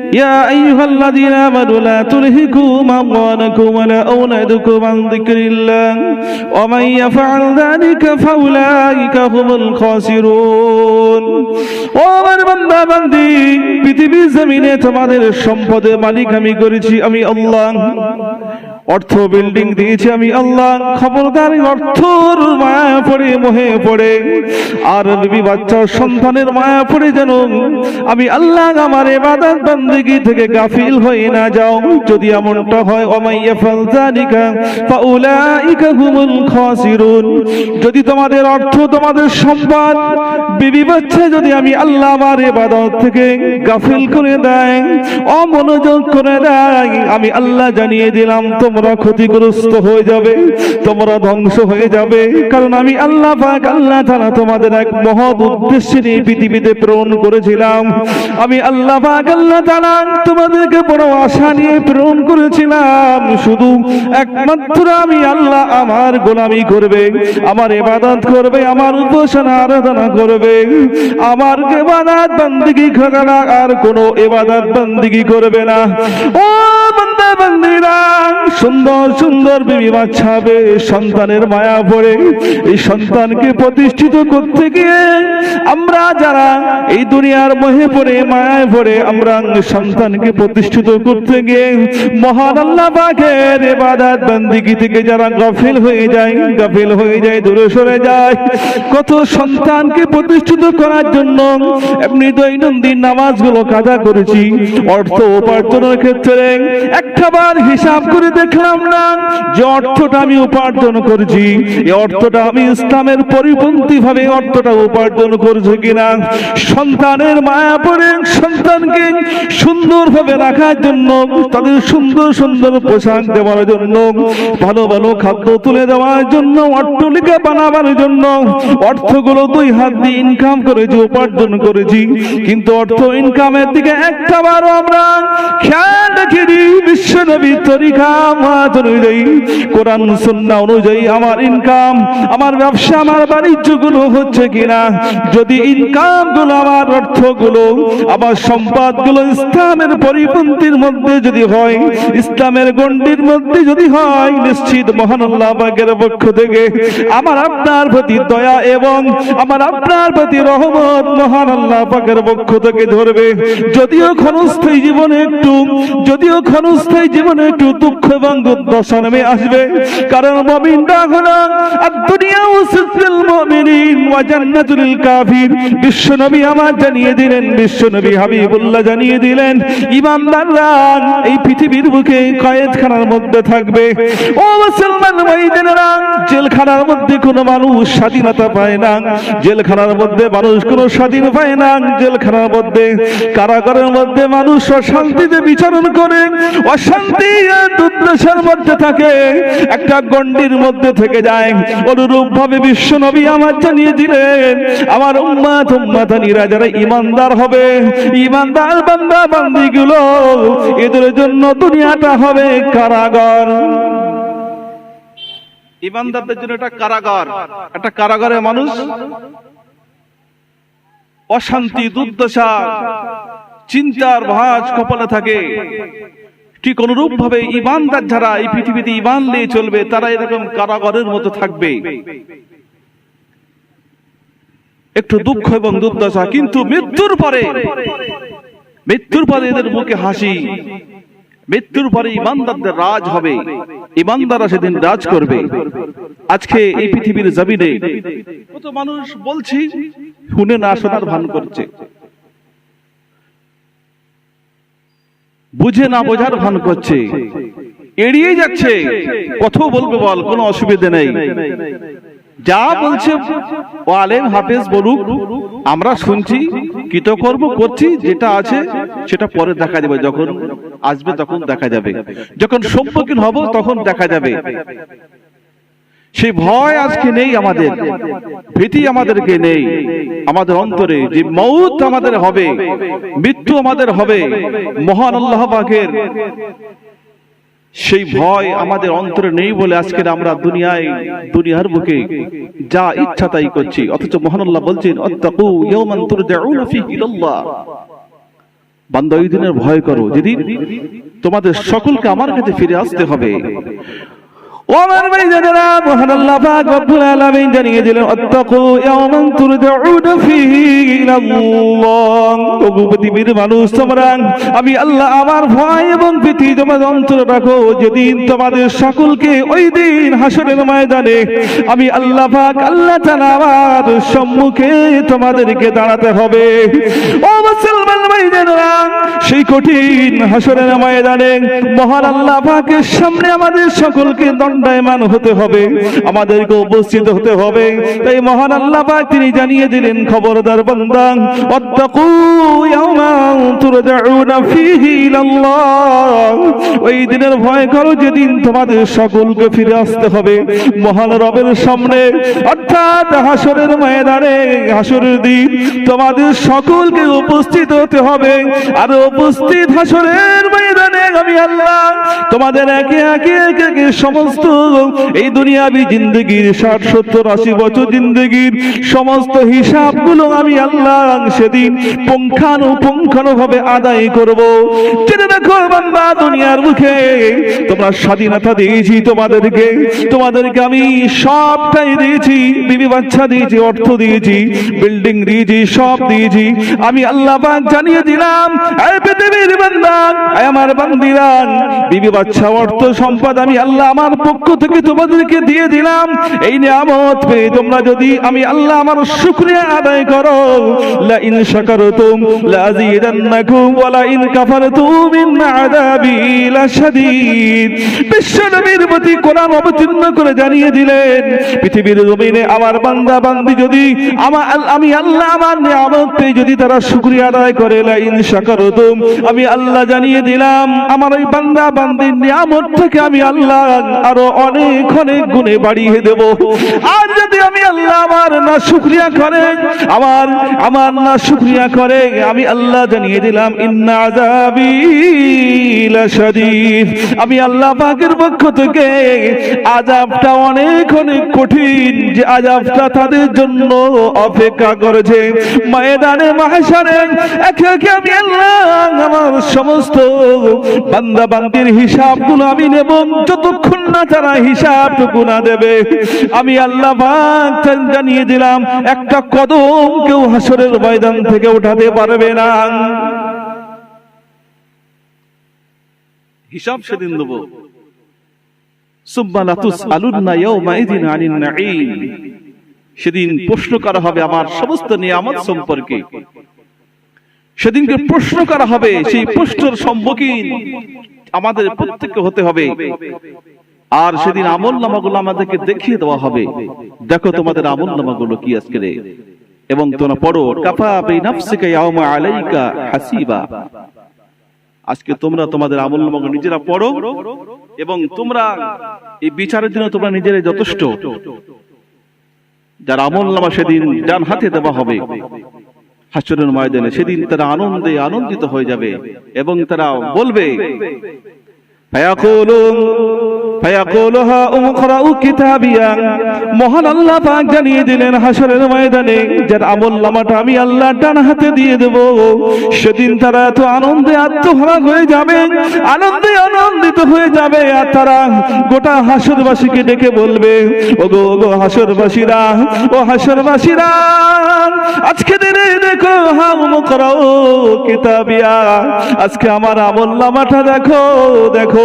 يا أيها الذين آمنوا لا تلهكم أموالكم ولا أولادكم عن ذكر الله ومن يفعل ذلك فأولئك هم الخاسرون ও আমার বান্দা বান্দি পৃথিবীর জমিনে তোমাদের সম্পদের মালিক আমি করেছি আমি আল্লাহ অর্থ বিল্ডিং দিয়েছি আমি আল্লাহ। খবরদার অর্থর মায়া পড়ে, মোহে পড়ে। আর বিবি বাচ্চা সন্তানের মায়া পড়ে যেন আমি আল্লাহ আমার এবাদত বান্দিগি থেকে গাফিল হয়ে না যাও। যদি এমনটা হয় ওমাইয়া ফালজানিকা ফাউলাইকা হুমুল খাসিরুন। যদি তোমাদের অর্থ, তোমাদের সম্পদ, বিবি বাচ্চা যদি আমি আল্লাহ আমার এবাদত থেকে গাফিল করে দেয়, অমনোযোগ করে দেয়, আমি আল্লাহ জানিয়ে দিলাম তোমরা ক্ষতিগ্রস্ত হয়ে যাবে, তোমরা ধ্বংস হয়ে যাবে। কারণ আমি আল্লাহ পাক, আল্লাহ তাআলা তোমাদের এক মহৎ উদ্দেশ্যে নিয়ে পৃথিবীতে প্রেরণ করেছিলাম। আমি আল্লাহ পাক, আল্লাহ তাআলা তোমাদেরকে বড় আশা নিয়ে প্রেরণ করেছিলাম। শুধু একমাত্র আমি আল্লাহ আমার গোলামি করবে, আমার ইবাদত করবে, আমার উপাসনা, আরাধনা করবে। আমার ইবাদত বান্দিগি না আর কোনো ইবাদত বান্দিগি করবে না। ও সুন্দর সুন্দর বিবি সন্তানের মায়া পড়ে এই সন্তানকে প্রতিষ্ঠিত করতে গিয়ে আমরা যারা এই দুনিয়ার পড়ে, মায়ায় পড়ে আমরা সন্তানকে প্রতিষ্ঠিত করতে গিয়ে মহান আল্লাহ বান্দিগি থেকে যারা গাফিল হয়ে যায়, গাফিল হয়ে যায়, দূরে সরে যায়, কত সন্তানকে প্রতিষ্ঠিত করার জন্য এমনি দৈনন্দিন নামাজগুলো কাজা করেছি। অর্থ উপার্জনের ক্ষেত্রে একটাবার হিসাব করে দেখলাম না। যে অর্থটা আমি উপার্জন করেছি, এই অর্থটা আমি ইসলামের পরিপন্থী ভাবে অর্থটা উপার্জন করছি কিনা? সন্তানের মায়া পড়ে সন্তানকে সুন্দরভাবে রাখার জন্য, তাদের সুন্দর সুন্দর পোশাক দেওয়ার জন্য, ভালো ভালো খাদ্য তুলে দেওয়ার জন্য, অট্টলিকা বানাবার জন্য, অর্থগুলো দুই হাত দিয়ে ইনকাম করেছি, উপার্জন করেছি। কিন্তু অর্থ ইনকামের দিকে একটা বারো আমরা খেয়াল রেখেছি বিশ্ব ইসলামের পরিপন্থীর মধ্যে যদি হয়, ইসলামের গণ্ডির মধ্যে যদি হয়, নিশ্চিত মহান আল্লাহ পাকের পক্ষ থেকে আমার আপনার প্রতি দয়া এবং আমার আপনার প্রতি রহমত মহান আল্লাহ পাকের পক্ষ থেকে ধরবে। যদিও ক্ষণস্থায়ী জীবনে একটু, যদিও ক্ষণস্থায়ী জীবনে একটু দুঃখ এবং দুর্দশা নেমে আসবে। কারণ মমিনরা হলো দুনিয়া ওয়া জান্নাতুল কাফির। আমার জানিয়ে দিলেন হাবিবুল্লাহ জানিয়ে দিলেন, ইমানদাররা এই পৃথিবীর বুকে কয়েদখানার মধ্যে থাকবে। ও মুসলমান জেলখানার মধ্যে কোনো মানুষ স্বাধীনতা পায় না, জেলখানার মধ্যে মানুষ কোনো স্বাধীন পায় না, জেলখানার মধ্যে কারাগারের মধ্যে মানুষ অশান্তিতে বিচরণ করে অশান্তি আর দুর্দশার মধ্যে থাকে। একটা গণ্ডির মধ্যে থেকে যায়। অনুরূপ ভাবে বিশ্ব নবী আমার জানিয়ে দিলেন, আমার উম্মাত উম্মাতানিরা যারা ইমানদার হবে, ইমানদার বান্দা বান্দিগুলো এদের জন্য দুনিয়াটা হবে কারাগার। ইমানদারদের জন্য একটা কারাগার। একটা কারাগারে মানুষ অশান্তি, দুর্দশা, চিন্তার ভাঁজ কপালে থাকে। ঠিক অনুরূপ ভাবে ইমানদার যারা এই পৃথিবীতে ইমান নিয়ে চলবে, তারা এরকম কারাগারের মতো থাকবে। একটু দুঃখ এবং দুর্দশা, কিন্তু মৃত্যুর পরে মৃত্যুর পরে এদের মুখে হাসি, মৃত্যুর পরে ইমানদারদের রাজ হবে, ইমানদাররা সেদিন রাজ করবে। আজকে এই পৃথিবীর জমিনে কত মানুষ বলছি, শুনে না শোনার ভান করছে। বুঝে না বোঝার ভান করছে। এড়িয়ে যাচ্ছে। কত বলবে বল, কোনো অসুবিধে নেই। যা বলছে ও আলেম হাফেজ বলুক, আমরা শুনছি, কৃতকর্ম করছি, যেটা আছে, সেটা পরে দেখা যাবে, যখন আসবে তখন দেখা যাবে। যখন সম্মুখীন হব তখন দেখা যাবে। সেই ভয় আজকে নেই আমাদের। ভীতি আমাদেরকে নেই। আমাদের অন্তরে যে মৌত আমাদের হবে, মৃত্যু আমাদের হবে, মহান আল্লাহ পাকের সেই ভয় আমাদের অন্তরে নেই বলে আজকের আমরা দুনিয়ায়, দুনিয়ার বুকে যা ইচ্ছা তাই করছি। অথচ মহান আল্লাহ বলছেন বান্দা ওই দিনের ভয় করো। যেদিন তোমাদের সকলকে আমার কাছে ফিরে আসতে হবে। মহান আল্লাহ পাক রব্বুল আলামিন জানিয়ে দিলেন ইয়াওমান ফীহি ইলাল্লাহ। ওগো পৃথিবীর মানুষ, তোমরা, আমি আল্লাহ আমার ভয় এবং ভীতি তোমাদের অন্তরে রাখো। যেদিন তোমাদের সকলকে ওই দিন হাসরের ময়দানে আমি আল্লাহ পাক, আল্লাহ তাআলা আমার সম্মুখে তোমাদেরকে দাঁড়াতে হবে। ও মুসলমান সেই কঠিন হাসরের ময়দানে মহান আল্লাহ পাকের সামনে আমাদের সকলকে দণ্ডায়মান হতে হবে, আমাদেরকে উপস্থিত হতে হবে। তাই মহান আল্লাহ পাক তিনি জানিয়ে দিলেন, খবরদার ওই দিনের ভয় করো, যেদিন তোমাদের সকলকে ফিরে আসতে হবে। মহান রবের সামনে, অর্থাৎ হাসরের ময়দানে, হাসরের দিন তোমাদের সকলকে উপস্থিত হতে হবে। আর উপস্থিত হাসরের ময়দানে আমি আল্লাহ তোমাদের একে একে একে একে সমস্ত এই দুনিয়াবি জিন্দগির ষাট, সত্তর, আশি বছর জিন্দগির সমস্ত হিসাবগুলো আমি আল্লাহ সেদিন পুঙ্খানুপুঙ্খানু ভাবে আদায় করব। জেনে দেখো বান্দা দুনিয়ার মুখে, তোমরা স্বাধীনতা দিয়েছি তোমাদেরকে তোমাদেরকে আমি সবটাই দিয়েছি, বিবি বাচ্চা দিয়েছি, অর্থ দিয়েছি, বিল্ডিং দিয়েছি, সব দিয়েছি। আমি আল্লাহ পাক জানিয়ে দিলাম আমার বান্দিরান বিবি বাচ্চা, অর্থ সম্পদ আমি আল্লাহ আমার পক্ষ থেকে তোমাদেরকে দিয়ে দিলাম। এই নিয়ামত পেয়ে তোমরা যদি আমি আল্লাহ আমার শুকরিয়া আদায় করো ইন শাকারতুম লা প্রতি করে জানিয়ে দিলেন, পৃথিবীর আমার বান্দা, বান্দি যদি আমার, আমি আল্লাহ আমার নিয়ামত যদি তারা শুকরিয়া আদায় করে লা ইন শাকারতুম আমি আল্লাহ জানিয়ে দিলাম, আমার ওই বান্দা বান্দির নিয়ামত থেকে আমি আল্লাহ আরও অনেক অনেক গুণে বাড়িয়ে দেব। আর যদি আমি আল্লাহ আমার না শুকরিয়া করে, আমার আমার না শুকরিয়া করে, আমি আল্লাহ জানিয়ে দিলাম আমি আল্লাহ পাকের পক্ষ থেকে আযাবটা অনেক অনেক কঠিন যে আযাবটা তাদের জন্য অপেক্ষা করেছে। ময়দানে, মাহশারে আমি আল্লাহ আমার সমস্ত বান্দা বান্দির হিসাবগুলো আমি নেব। যতক্ষণ না তারা দেবে, আমি আল্লাহ জানিয়ে দিলাম, একটা কদম কেউ হাসরের ময়দান থেকে উঠাতে পারবে না। হিসাব সেদিন সেদিন প্রশ্ন করা হবে আমার সমস্ত নিয়ামত সম্পর্কে। সেদিনকে প্রশ্ন করা হবে সেই প্রশ্নের সম্মুখীন আমাদের প্রত্যেককে হতে হবে। আর সেদিন আমল নামাগুলো আমাদেরকে দেখিয়ে দেওয়া হবে। দেখো তোমাদের আমল নামাগুলো কি আজকে। রে এবং তোমরা পড়ো কাফা বিনাফসিকা ইয়াউমা আলাইকা হাসিবা। আজকে তোমরা তোমাদের আমল নামাগুলো নিজেরা পড়ো এবং তোমরা এই বিচারের জন্য তোমরা নিজেরাই যথেষ্ট। যার আমল নামা সেদিন ডান হাতে দেওয়া হবে। হাসরের ময়দানে সেদিন তারা আনন্দে আনন্দিত হয়ে যাবে এবং তারা বলবে মহান আল্লাহ পাক জানিয়ে দিলেন হাসরের ময়দানে, যার আমল নামাটা আমি আল্লাহ ডান হাতে দিয়ে দেব। সেদিন তারা এত আনন্দে আত্মহারা হয়ে যাবে, আনন্দে আনন্দিত হয়ে যাবে, আর তারা গোটা হাসরবাসীকে ডেকে বলবে, ওগো ওগো হাসরবাসীরা ও হাসরবাসীরা আজকে দিনে দেখো হা উমকরাউ কিতাবিয়া, আজকে আমার আমল নামাটা দেখো দেখো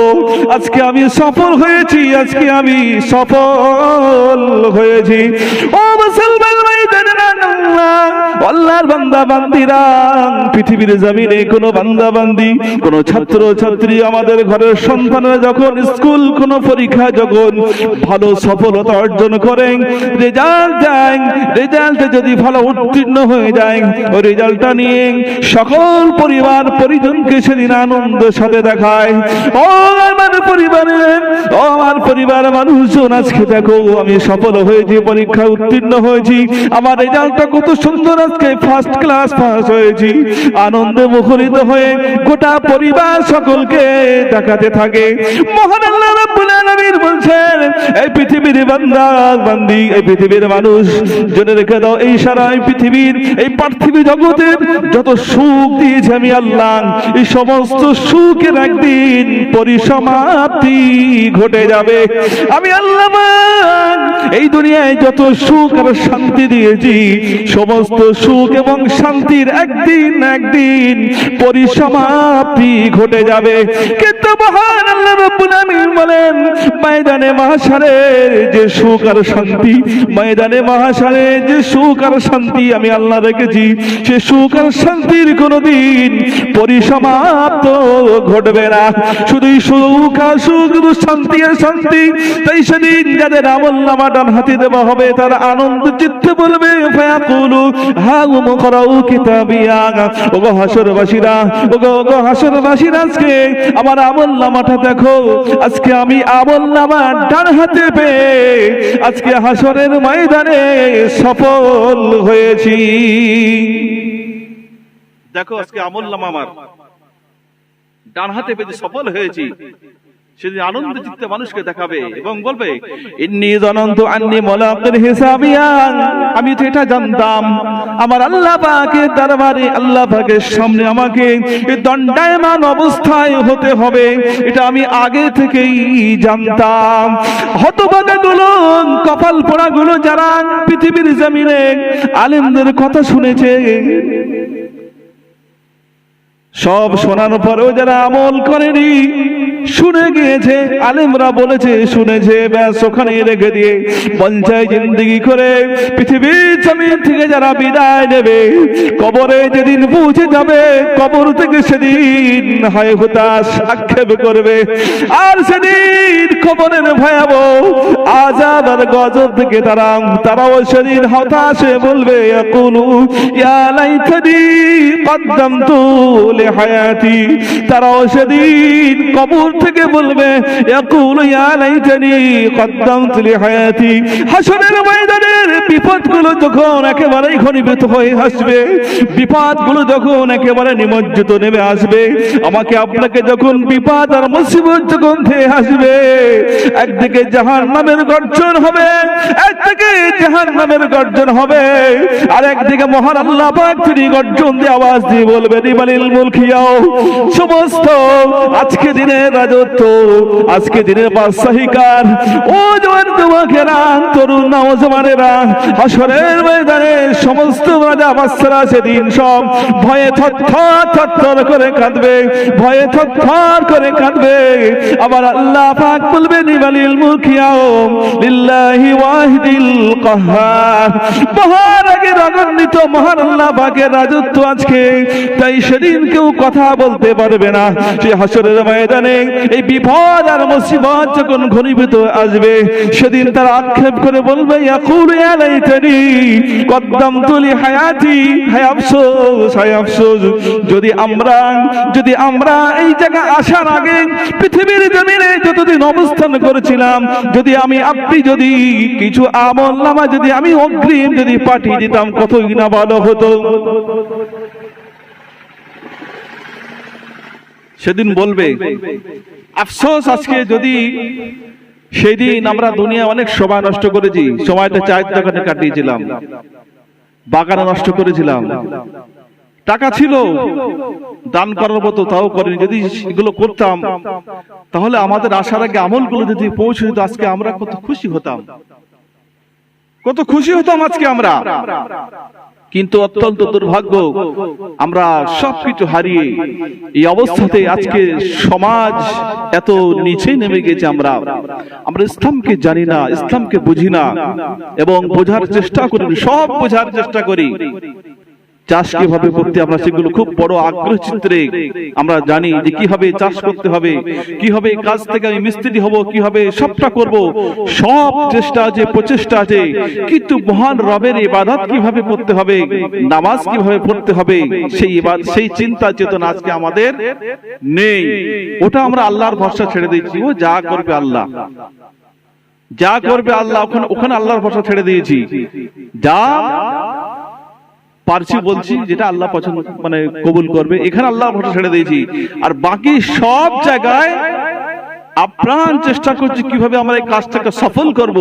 আজকে আমি সফল হয়েছি আজকে আমি সফল হয়েছি। ও মুসলমান ভাইদেরা আল্লাহর বান্দা বান্দিরা, পৃথিবীর জমিনে কোনো বান্দা বান্দি, কোন ছাত্র ছাত্রী আমাদের ঘরের সন্তানরা যখন স্কুল, কোন পরীক্ষা যখন ভালো সফলতা অর্জন করেন, রেজাল্ট যায় রেজাল্টে যদি ভালো উত্তীর্ণ হয়ে যায়, ওই রেজাল্টটা নিয়ে সকল পরিবার পরিজনকে সেদিন আনন্দের সাথে দেখায়। ও আমার পরিবারে ও আমার পরিবার মানুষজন, আজকে দেখো আমি সফল হয়েছি, পরীক্ষায় উত্তীর্ণ হয়েছি, আমার রেজাল্টটা কত সুন্দর আজকে ফার্স্ট ক্লাস পাস হয়েছি। আনন্দে মুখরিত হয়ে গোটা পরিবার সকলকে দেখাতে থাকে। বলছেন, এই পৃথিবীর বান্দা এই পৃথিবীর মানুষ, জেনে রেখে দাও, এই সারা এই পৃথিবীর, এই জগতের যত সুখ দিয়েছে আমি আল্লাহ, এই সমস্ত সুখের একদিন পরিসমাপ্তি ঘটে যাবে। আমি আল্লাহ এই দুনিয়ায় যত সুখ আর শান্তি দিয়েছি, সমস্ত সুখ এবং শান্তির একদিন একদিন পরিসমাপ্তি ঘটে যাবে। কিন্তু মহান আল্লাহ আলামিন বলেন, ময়দানে মহাশারের যে সুখ আর শান্তি, ময়দানে মহাশারে যে সুখ আর শান্তি আমি আল্লাহ রেখেছি সে সুখ আর শান্তির কোনোদিন পরিসমাপ্ত ঘটবে না। শুধুই সুখ আর সুখ শান্তি আর শান্তি, তাই সেদিন যাদের আমল নামা ডান হাতে দেওয়া হবে, তারা আনন্দ চিত্তে বলবে, ফায়াকুলু হাউম করাউ কিতাবিয়া ওগো হাসরবাসীরা, ওগো ওগো হাসরবাসীরা, আজকে আমার আমল নামাটা দেখো। আজকে আমি আমল নামা ডান হাতে পেয়ে আজকে হাসরের ময়দানে সফল হয়েছি। দেখো, আজকে আমল নামা আমার। ডান হাতে পেতে সফল হয়েছি। সেদিন আনন্দ চিত্তে মানুষকে দেখাবে এবং বলবে, ইন্নি জনন্ত আন্নি মোলাকের হিসাবিয়া। আমি তো এটা জানতাম। আমার আল্লাহ দরবারে, আল্লাহ পাকের সামনে আমাকে দণ্ডায়মান অবস্থায় হতে হবে, এটা আমি আগে থেকেই জানতাম। হতবাগা গুলো কপাল পোড়া গুলো যারা পৃথিবীর জমিনে আলেমদের কথা শুনেছে, সব শোনানোর পরেও যারা আমল করেনি শুনে গিয়েছে, আলেমরা বলেছে, শুনেছে, ব্যাস ওখানে রেখে দিয়ে পঞ্চায়েত জিন্দিগি করে পৃথিবীর জমিন থেকে যারা বিদায় নেবে, কবরে যেদিন পৌঁছে যাবে, কবর থেকে সেদিন হয় হতাশ আক্ষেপ করবে। আর সেদিন কবরের ভয়াবহ আজাব আর গজব থেকে তারা তারাও সেদিন হতাশে বলবে, ইয়াকুলু, ইয়া লাইতানি কদ্দামতু লিহায়াতি তারাও সেদিন কবর থেকে বলবে ইয়াকুলু ইয়া লাইতানি কদ্দামতু লিহায়াতি হাসরের বিপদগুলো যখন একেবারেই ঘনীভূত হয়ে আসবে, বিপদগুলো যখন একেবারে নিমজ্জিত নেমে আসবে, আমাকে আপনাকে যখন বিপদ আর মুসিবত যখন আসবে, একদিকে জাহান নামের গর্জন হবে, একদিকে জাহান নামের গর্জন হবে, আর একদিকে মহান আল্লাহ তিনি গর্জন দিয়ে আওয়াজ দিয়ে বলবেন, ইমানিল মুলকিয়াও সমস্ত আজকে দিনের রাজত্ব, আজকে দিনের বাদশাহিকার ও জোয়ান তরুণ হাসরের ময়দানে সমস্ত রাজা বাদশারা সেদিন সব ভয়ে করে কাঁদবে, ভয়ে করে কাঁদবে। আবার আল্লাহ পাক বলবেন, ইমানিল মুলকিয়াও লিল্লাহি ওয়াহিদিল আগে রাগান্বিত, মহান আল্লাহ পাকের রাজত্ব আজকে। তাই সেদিন কেউ কথা বলতে পারবে না। সে হাসরের ময়দানে এই বিপদ আর মুসিবত যখন ঘনীভূত আসবে, সেদিন তারা আক্ষেপ করে বলবে, ইয়াকুল হায়াতি, হায় আফসোস হায় আফসোস। যদি আমরা যদি আমরা এই জায়গা আসার আগে পৃথিবীর জমিনে যতদিন অবস্থান করেছিলাম, যদি আমি আপনি যদি কিছু আমল নামা যদি আমি অগ্রিম যদি পাঠিয়ে দিতাম, কতই না ভালো হতো? সেদিন বলবে, আফসোস, আজকে যদি সেদিন আমরা দুনিয়া অনেক সময় নষ্ট করেছি সময়টা চায়ের দোকানে কাটিয়েছিলাম, বাগানে নষ্ট করেছিলাম। টাকা ছিল, দান করার মতো তাও করেনি, যদি এগুলো করতাম, তাহলে আমাদের আসার আগে আমলগুলো যদি পৌঁছে যেত আজকে আমরা কত খুশি হতাম। কত খুশি হতাম আজকে আমরা। কিন্তু অত্যন্ত দুর্ভাগ্য, আমরা সবকিছু হারিয়ে এই অবস্থাতে আজকে সমাজ এত নিচে নেমে গেছে আমরা। আমরা ইসলামকে জানি না, ইসলামকে বুঝি না এবং বোঝার চেষ্টা করি, সব বোঝার চেষ্টা করি। চাষ কীভাবে করতে আমরা সেগুলো খুব বড় আগ্রহ চিত্রে আমরা জানি যে কীভাবে চাষ করতে হবে কীভাবে কাজ থেকে আমি মিস্ত্রি হব কীভাবে সবটা করব সব চেষ্টা আছে প্রচেষ্টা আছে। কিন্তু মহান রবের ইবাদত কীভাবে করতে হবে নামাজ কীভাবে পড়তে হবে সেই সেই চিন্তা চেতনা আজকে আমাদের নেই। ওটা আমরা আল্লাহর ভরসা ছেড়ে দিয়েছি। ও যা করবে আল্লাহ। যা করবে আল্লাহ ওখানে ওখানে আল্লাহর ভরসা ছেড়ে দিয়েছি। যা পারছি বলছি যেটা আল্লাহ পছন্দ মানে কবুল করবে। এখানে আল্লাহ ভরসা ছেড়ে দিয়েছি। আর বাকি সব জায়গায় আপ্রাণ চেষ্টা করছি কীভাবে আমরা এই কাজটাকে সফল করব।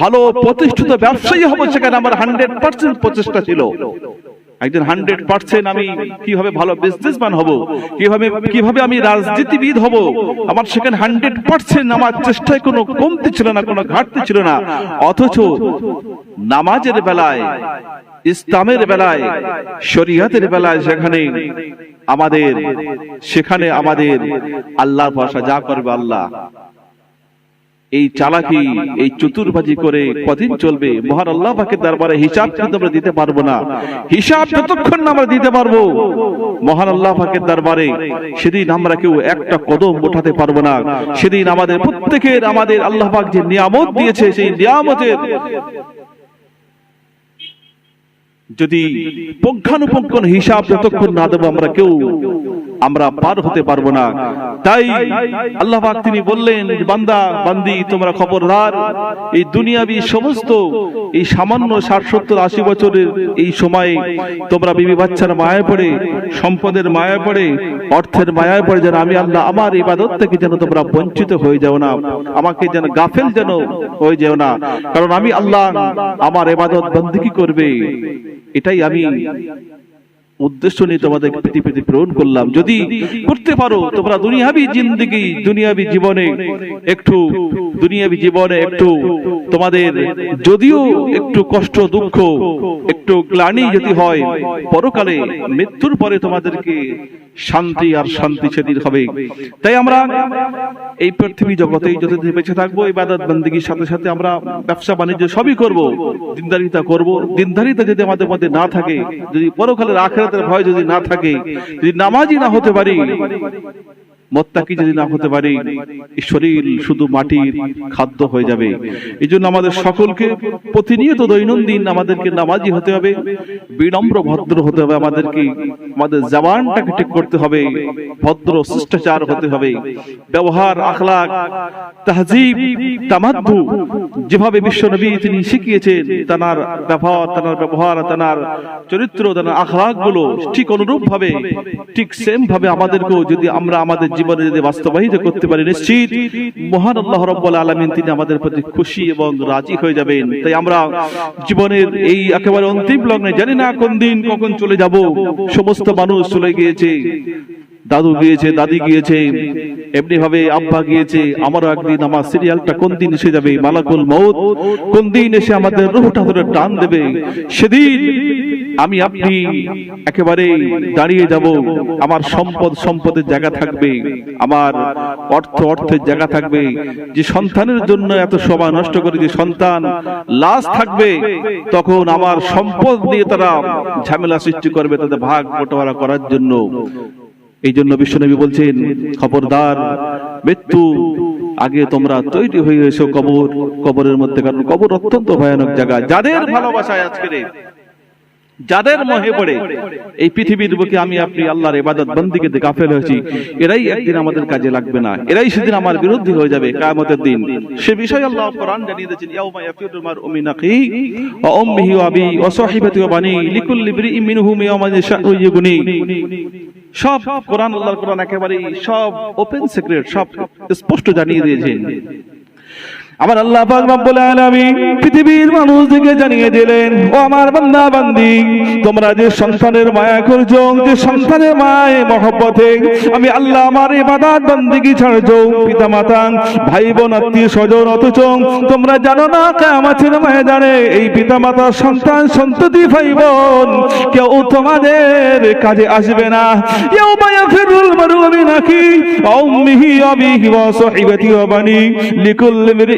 ভালো প্রতিষ্ঠিত ব্যবসায়ী হব সেখানে আমার হান্ড্রেড পার্সেন্ট প্রচেষ্টা ছিল। একজন হান্ড্রেড পার্সেন্ট আমি কীভাবে ভালো বিজনেসম্যান হব? কীভাবে কীভাবে আমি রাজনীতিবিদ হব? আমার সেখানে হান্ড্রেড পার্সেন্ট আমার চেষ্টায় কোনো কমতি ছিল না কোনো ঘাটতি ছিল না। অথচ নামাজের বেলায় ইসলামের বেলায় শরিয়াতের বেলায় সেখানে আমাদের সেখানে আমাদের আল্লাহর ভাষা যা করবে আল্লাহ। এই চালাকি, এই চতুর্বাজি করে কদিন চলবে? মহান আল্লাহ পাকের দরবারে হিসাব কিন্তু আমরা দিতে পারব না। হিসাব যতক্ষণ না আমরা দিতে পারব, মহান আল্লাহ পাকের দরবারে সেদিন আমরা কেউ একটা কদম উঠাতে পারব না। সেদিন আমাদের প্রত্যেকের আমাদের আল্লাহ পাক যে নিয়ামত দিয়েছে, সেই নিয়ামতের যদি পুঙ্খানুপুঙ্খ হিসাব যতক্ষণ না দেবো আমরা কেউ আমরা পার হতে পারব না। তাই আল্লাহ পাক তিনি বললেন বান্দা বান্দি তোমরা খবরদার। এই দুনিয়াবি সমস্ত এই সামান্য ষাট সত্তর আশি বছরের এই সময়ে তোমরা বিবি বাচ্চার মায়া পড়ে সম্পদের মায়া পড়ে অর্থের মায়া পড়ে যেন আমি আল্লাহ আমার ইবাদত থেকে যেন তোমরা বঞ্চিত হয়ে যাও না। আমাকে যেন গাফেল যেন হয়ে যাও না। কারণ আমি আল্লাহ আমার ইবাদত বন্দিকি করবে? এটাই আমি উদ্দেশ্য নিয়ে তোমাদের পৃথিবীতে প্রেরণ করলাম। যদি করতে পারো, তোমরা দুনিয়াবি জিন্দগি, দুনিয়াবি জীবনে একটু, দুনিয়াবি জীবনে একটু তোমাদের যদিও একটু কষ্ট, দুঃখ, একটু গ্লানি যদি হয়, পরকালে মৃত্যুর পরে তোমাদেরকে শান্তি আর শান্তি সেদিন হবে। তাই আমরা এই পৃথিবী জগতে যতদিন বেঁচে থাকব এই বাদাত বন্দীগীর সাথে সাথে আমরা ব্যবসা বাণিজ্য সবই করব, দিনদারিতা করব। দিনদারিতা যদি আমাদের মধ্যে না থাকে, যদি পরকালের আখেরাতের ভয় যদি না থাকে যদি নামাজই না হতে পারি মোত্তাকি যদি না হতে পারি শরীর শুধু মাটির খাদ্য হয়ে যাবে। এই জন্য আমাদের সকলকে প্রতিনিয়ত দৈনন্দিন আমাদেরকে নামাজি হতে হবে বিনম্র ভদ্র হতে হবে আমাদেরকে। আমাদের জবানটাকে ঠিক করতে হবে ভদ্র শিষ্টাচার হতে হবে ব্যবহার আখলাক তাহজিব তামাদ্দু যেভাবে বিশ্বনবী তিনি শিখিয়েছেন তার ব্যবহার তার ব্যবহার তার চরিত্র তার আখলাকগুলো ঠিক অনুরূপ ভাবে ঠিক সেম ভাবে আমাদেরকেও যদি আমরা আমাদের জীবনে যদি বাস্তবায়িত করতে পারি নিশ্চিত, মহান আল্লাহ রব্বুল আলামিন তিনি আমাদের প্রতি খুশি এবং রাজি হয়ে যাবেন। তাই আমরা জীবনের এই একেবারে অন্তিম লগ্নে জানি না কোন দিন কখন চলে যাব। সমস্ত মানুষ চলে গিয়েছে, দাদু গিয়েছে, দাদি গিয়েছে এমনি ভাবে আব্বা গিয়েছে, আমারও একদিন আমার সিরিয়ালটা কোন দিন এসে যাবে, মালাকুল মৌত কোন দিন এসে আমাদের রুহটা ধরে টান দেবে। সেদিন আমি আপনি একেবারে দাঁড়িয়ে যাব। আমার সম্পদ সম্পদের জায়গা থাকবে। আমার অর্থ অর্থের জায়গা থাকবে। যে সন্তানের জন্য এত সময় নষ্ট করে যে সন্তান লাশ থাকবে, তখন আমার সম্পদ নিয়ে তারা ঝামেলা সৃষ্টি করবে তাদের ভাগ বটোয়ারা করার জন্য। এই জন্য বিশ্বনবী বলছেন, খবরদার, মৃত্যু আগে তোমরা তৈরি হয়ে এসো কবর। কবরের মধ্যে কারণ কবর অত্যন্ত ভয়ানক জায়গা। যাদের ভালোবাসায় আজকে যাদের মহে পড়ে এই পৃথিবীর বুকে আমি আপনি আল্লাহর ইবাদত বন্দিকে গাফেল হয়েছি এরাই একদিন আমাদের কাজে লাগবে না এরাই সেদিন আমার বিরুদ্ধে হয়ে যাবে কিয়ামতের দিন। সে বিষয় আল্লাহ কোরআন জানিয়ে দিয়েছেন ইয়াউমা ইয়াফিরুল মারউ মিন আখিহি ওয়া উম্মিহি ওয়া আবিহি ওয়া সাহিবাতিহি ওয়া বানি লিকুল্লি ইমরিইন মিনহুম ইয়াওমা ইয়াশাউ ইয়ুগনি সব কোরআন আল্লাহর কোরআন একেবারে সব ওপেন সিক্রেট সব স্পষ্ট জানিয়ে দিয়েছেন আমার আল্লাহ পাক রব্বুল আলামিন পৃথিবীর মানুষদেরকে জানিয়ে দিলেন, ও আমার বান্দা বান্দি তোমরা যে সন্তানের মায়া করছ, যে সন্তানের মায়ে মহব্বতে, আমি আল্লাহ আমার ইবাদত বান্দিগি ছাড়ছো। পিতা মাতা ভাই বোন আত্মীয় স্বজন অথচ তোমরা জানো না, কিয়ামতের ময়দানে এই পিতা মাতা সন্তান, সন্ততি ভাই বোন কেউ তোমাদের কাজে আসবে না। ইয়াউমা ইয়াফিরুল মারউ মিন আখি ওয়া উম্মিহি ওয়া আবিহি ওয়া সাহিবাতিহি ওয়া বানি, লিকুল্লি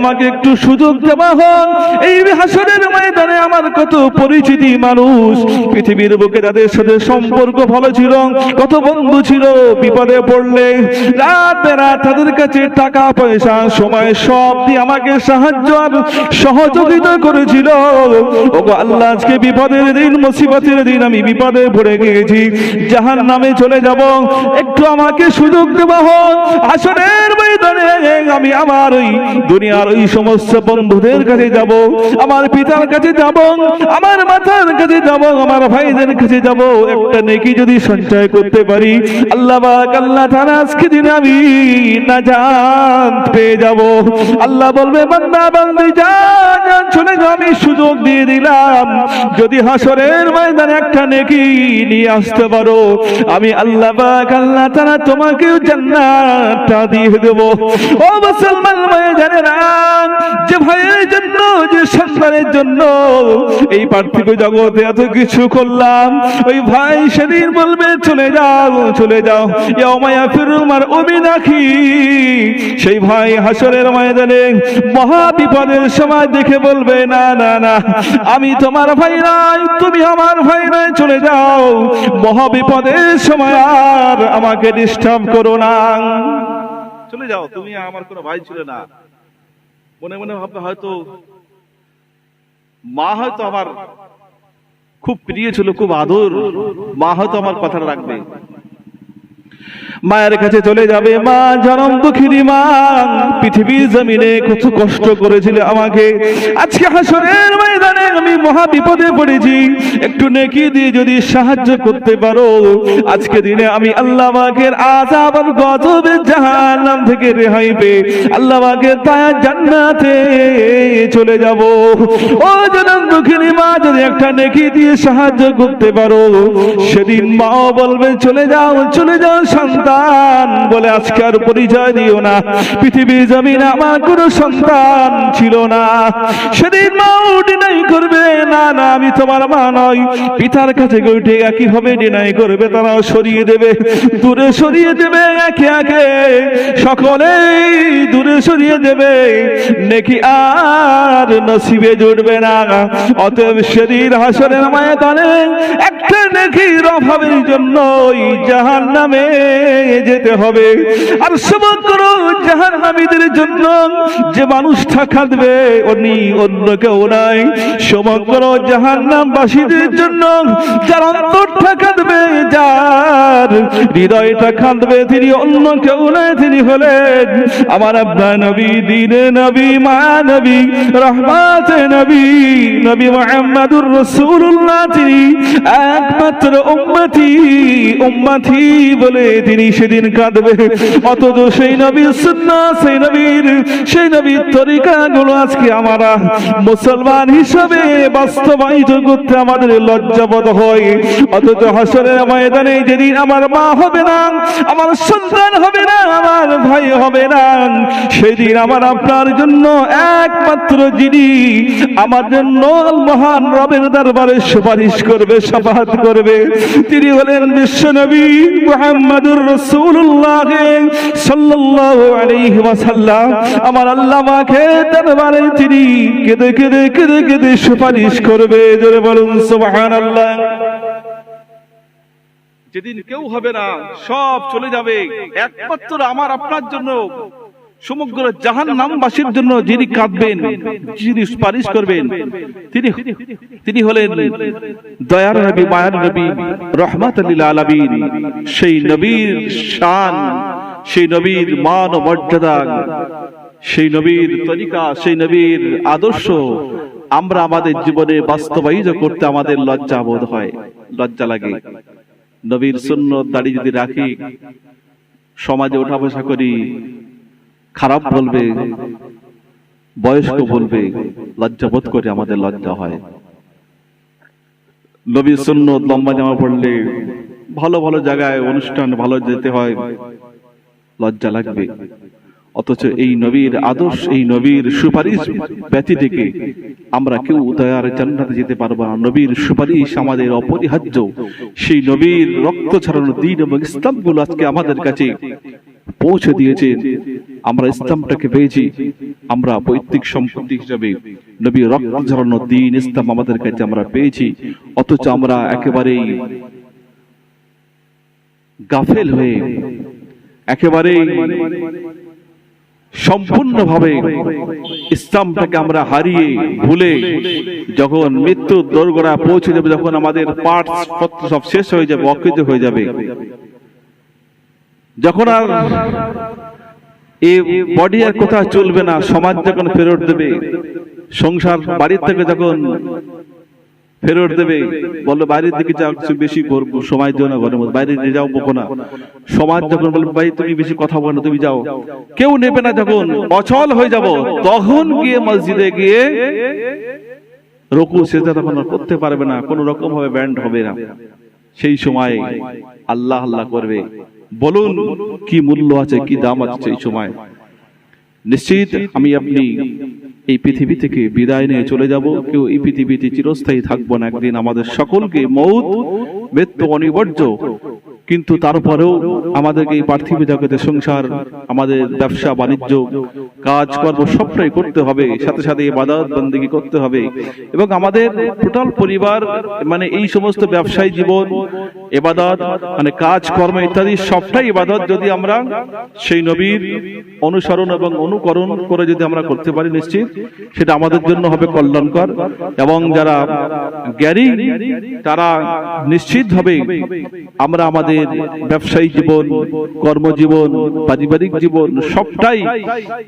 আমাকে একটু সুযোগ দেওয়া হোক। এই হাসরের ময়দানে আমার কত পরিচিতি মানুষ। পৃথিবীর বুকে যাদের সাথে সম্পর্ক ভালো ছিল, কত বন্ধু ছিল, বিপদে পড়লে রাতে রাত তাদের কাছে টাকা, পয়সা, সময় সব দিয়ে আমাকে সাহায্য আর সহযোগিতা করেছিল। ওগো আল্লাহ, আজকে বিপদের দিন, মুসিবতের দিন, আমি বিপদে পড়ে গিয়েছি। জাহান নামে চলে যাব। একটু আমাকে সুযোগ দেওয়া হোক। আসরের ময়দানে আমি আমার ওই দুনিয়ার ওই সমস্ত বন্ধুদের কাছে যাব, আমার পিতার কাছে যাব, আমার মাতার কাছে যাব, আমার ভাইদের কাছে যাব। একটা নেকি যদি সঞ্চয় করতে পারি, আল্লাহ পাক, আল্লাহ তাআলা আজকে দিনে আমি নাজাত পেয়ে যাব। আল্লাহ বলবে, বান্দা, বান্দি, যা যাও আমি সুযোগ দিয়ে দিলাম। যদি হাসরের ময়দানে একটা নেকি নিয়ে আসতে পারো, আমি আল্লাহ পাক, আল্লাহ তাআলা তোমাকেও জান্নাতটা দিয়ে দেব। ও মুসলমান ময়দানেরা যে জন্য যে জন্য, এই পার্থিব জগতে এত কিছু করলাম। ওই ভাই সেদিন বলবে, চলে যাও চলে যাও। ফিরুমার অবিনাখি সেই ভাই হাসরের ময়দানে মহা বিপদের সময় দেখে বলবে, না না না, আমি তোমার ভাই নাই, তুমি আমার ভাই নাই, চলে যাও। মহা বিপদের সময় আর আমাকে ডিস্টার্ব করো না। চলে যাও, তুমি আমার কোনো ভাই ছিল না। মনে মনে ভাববে হয়তো মা হয়তো আমার খুব প্রিয় ছিল, খুব আদর। মা হয়তো আমার কথাটা রাখবে। মায়ের কাছে চলে যাবে মা, জনম দুঃখিনী মা। পৃথিবীর জমিনে কত কষ্ট করেছিল আমাকে। আজকে হাসরের ময়দানে আমি মহা বিপদে পড়েছি। একটু নেকি দিয়ে যদি সাহায্য করতে পারো। আজকে দিনে আমি আল্লাহ আযাব আর গজবে জাহান্নাম থেকে রেহাই পেয়ে আল্লাহ পাকের তায়া জান্নাতে চলে যাব। ও জনম দুঃখিনী মা, যদি একটা নেকি দিয়ে সাহায্য করতে পারো, সেদিন মাও বলবে, চলে যাও চলে যাও সন্তান বলে আজকে আর পরিচয় দিও না। পৃথিবীর জমিনে আমার কোনো সন্তান ছিল না। সেদিন মাও ডিনাই করবে। না না, আমি তোমার মা নয় পিতার কাছে উঠে একই হবে, ডিনাই করবে, তারাও সরিয়ে দেবে। দূরে সরিয়ে দেবে, একে একে সকলেই দূরে সরিয়ে দেবে। নাকি আর নসিবে জুটবে না। অতএব শরীর হাসরের ময়দানে একটা নেকির অভাবের জন্যই জাহান নামে যেতে হবে। আর সমগ্র জাহান নামীদের জন্য। যে মানুষটা কাঁদবে উনি অন্য কেউ নাই। সমগ্র জাহান নামবাসীদের জন্য। যার অন্তরটা কাঁদবে, যার হৃদয়টা কাঁদবে, তিনি অন্য কেউ নাই, তিনি হলেন আমার আব্বা নবী, দিনে নবী, মা নবী, রহমাত নবী নবী মুহাম্মাদুর রাসূলুল্লাহ, তিনি একমাত্র উম্মতি উম্মতি বলে তিনি সেদিন কাঁদবে। অথচ সেই নবীর সুন্নাহ, সেই নবীর সেই নবীর তরিকা গুলো আজকে আমরা মুসলমান হিসাবে বাস্তবায়িত করতে আমাদের লজ্জাবোধ হয়। অথচ হাসরের ময়দানে যেদিন আমার মা হবে না, আমার সন্তান হবে না, আমার ভাই হবে না, সেদিন আমার আপনার জন্য একমাত্র যিনি আমার জন্য মহান রবের দরবারে সুপারিশ করবে, সাফাত করবে। তিনি হলেন বিশ্বনবী মুহাম্মাদুর তিনি কেঁদে কেঁদে কেঁদে কেঁদে সুপারিশ করবে যেদিন কেউ হবে না, সব চলে যাবে। একমাত্র আমার, আপনার জন্য। সমগ্র জাহান নামবাসীর জন্য যিনি কাঁদবেন, যিনি সুপারিশ করবেন, তিনি তিনি হলেন দয়ার নবী, মায়ার নবী রহমাত আলামিন। সেই নবীর শান, সেই নবীর মান ও মর্যাদা সেই নবীর তরিকা, সেই নবীর আদর্শ আমরা আমাদের জীবনে বাস্তবায়িত করতে আমাদের লজ্জা বোধ হয়, লজ্জা লাগে। নবীর সুন্নত দাড়ি যদি রাখি, সমাজে ওঠা বসা করি খারাপ বলবে বয়স্ক বলবে লজ্জা বোধ করে আমাদের লজ্জা হয়। নবীর সুন্নত লম্বা জামা পড়লে ভালো ভালো জায়গায় অনুষ্ঠান ভালো যেতে হয় লজ্জা লাগবে। অথচ এই নবীর আদর্শ এই নবীর সুপারিশ ব্যতি থেকে আমরা কেউ দয়ার জান্নাতে যেতে পারব না। নবীর সুপারিশ আমাদের অপরিহার্য। সেই নবীর রক্ত ছড়ানো দিন এবং ইসলামগুলো আজকে আমাদের কাছে পৌঁছে দিয়েছেন আমরা ইসলামটাকে পেয়েছি। আমরা পৈতৃক সম্পত্তি হিসাবে নবী রক্ত ঝরানো দিন ইসলাম আমাদের কাছে আমরা পেয়েছি। অথচ আমরা একেবারেই গাফেল হয়ে একেবারেই সম্পূর্ণভাবে ইসলামটাকে আমরা হারিয়ে ভুলে যখন মৃত্যুর দোরগোড়া পৌঁছে যাবে যখন আমাদের পার্টস পত্র সব শেষ হয়ে যাবে অকৃত হয়ে যাবে। যখন আর এই বডি আর কোথাও চলবে না, সমাজ যখন ফেরত দেবে, সংসার বাড়ির থেকে যখন ফেরত দেবে, বলল বাইরের দিকে যাও, কিছু বেশি করব, সময় দিও না ঘরের মধ্যে, বাইরে নিয়ে যাও, বকো না। সমাজ যখন বলবে, ভাই, তুমি বেশি কথা বলো না, তুমি যাও। কেউ নেবে না যখন, অচল হয়ে যাব। তখন গিয়ে মসজিদে গিয়ে রকু সেজা তখন করতে পারবে না, কোনো রকম ভাবে ব্যান্ড হবে না। সেই সময় আল্লাহ আল্লাহ করবে। বলুন কি মূল্য আছে, কি দাম আছে এই সময়। নিশ্চিত আমি আপনি এই পৃথিবী থেকে বিদায় নিয়ে চলে যাব। কেউ এই পৃথিবীতে চিরস্থায়ী থাকব না। একদিন আমাদের সকলকে মৌত, মৃত্যু, অনিবার্য কিন্তু তারপরেও আমাদেরকে এই পার্থিব জগতে সংসার, আমাদের ব্যবসা, বাণিজ্য কাজ কর্ম সবটাই করতে হবে। সাথে সাথে ইবাদত বন্দেগী করতে হবে। এবং আমাদের টোটাল পরিবার মানে এই সমস্ত ব্যবসায়ী জীবন এবাদত মানে কাজ কর্ম ইত্যাদি সবটাই ইবাদত যদি আমরা সেই নবীর অনুসরণ এবং অনুকরণ করে যদি আমরা করতে পারি নিশ্চিত, সেটা আমাদের জন্য হবে কল্যাণকর। এবং যারা জ্ঞানী, তারা নিশ্চিত হবে আমরা আমাদের ব্যবসায়িক জীবন, কর্মজীবন, পারিবারিক জীবন, সবটাই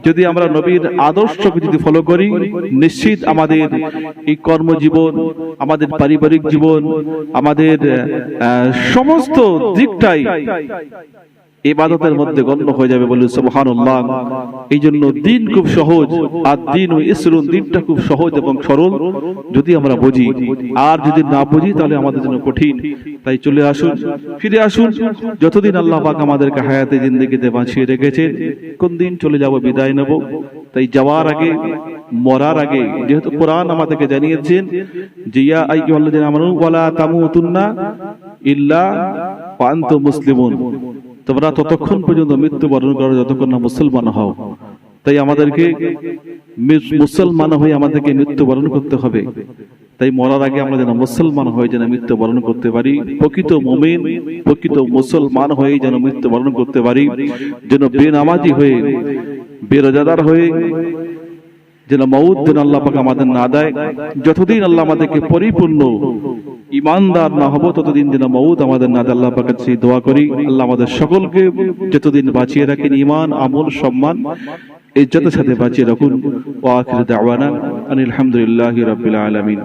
যদি আমরা নবীর আদর্শকে যদি ফলো করি, নিশ্চিত আমাদের এই কর্মজীবন, আমাদের পারিবারিক জীবন, আমাদের সমস্ত দিকটাই ইবাদতের মধ্যে গণ্য হয়ে যাবে বলে সুবহানাল্লাহ। এই জন্য দিন খুব সহজ আর দিন ইসরুন দিনটা খুব সহজ এবং সরল। যদি আমরা বুঝি, আর যদি না বুঝি, তাহলে আমাদের জন্য কঠিন। তাই চলে আসুন, ফিরে আসুন। যতদিন আল্লাহ পাক আমাদেরকে হায়াতে জিন্দগিতে বাঁচিয়ে রেখেছেন, কোন দিন চলে যাব, বিদায় নেব। তাই যাওয়ার আগে, মরার আগে, যেহেতু কোরআন আমাদেরকে জানিয়েছেন যে, ইয়া আইয়ুহাল্লাযিনা আমানু, ওয়ালা তামুতুন্না ইল্লা ওয়া আনতুম মুসলিমুন। তোমরা ততক্ষণ পর্যন্ত মৃত্যুবরণ করো, যতক্ষণ না মুসলমান হও। তাই আমাদেরকে মুসলমান হয়ে আমাদেরকে মৃত্যুবরণ করতে হবে। তাই মরার আগে আমরা যেন মুসলমান হয়ে যেন মৃত্যুবরণ করতে পারি, প্রকৃত মুমিন, প্রকৃত মুসলমান হয়ে যেন মৃত্যুবরণ করতে পারি, যেন বেনামাজি হয়ে, বেরোজাদার হয়ে যেন মৌদ্দিন আল্লাহ পাক আমাদের না দেয়, যতদিন আল্লাহ আমাদেরকে পরিপূর্ণ ইমানদার না হব, ততদিন যেন মৌদ আমাদের না দেয়, আল্লাহ পাকের সেই দোয়া করি। আল্লাহ আমাদের সকলকে যতদিন বাঁচিয়ে রাখেন ইমান আমল, সম্মান, ইজ্জতের সাথে বাঁচিয়ে রাখুন। ওয়া আখির দাওয়ানা আনিল হামদুলিল্লাহি রাব্বিল আলামিন।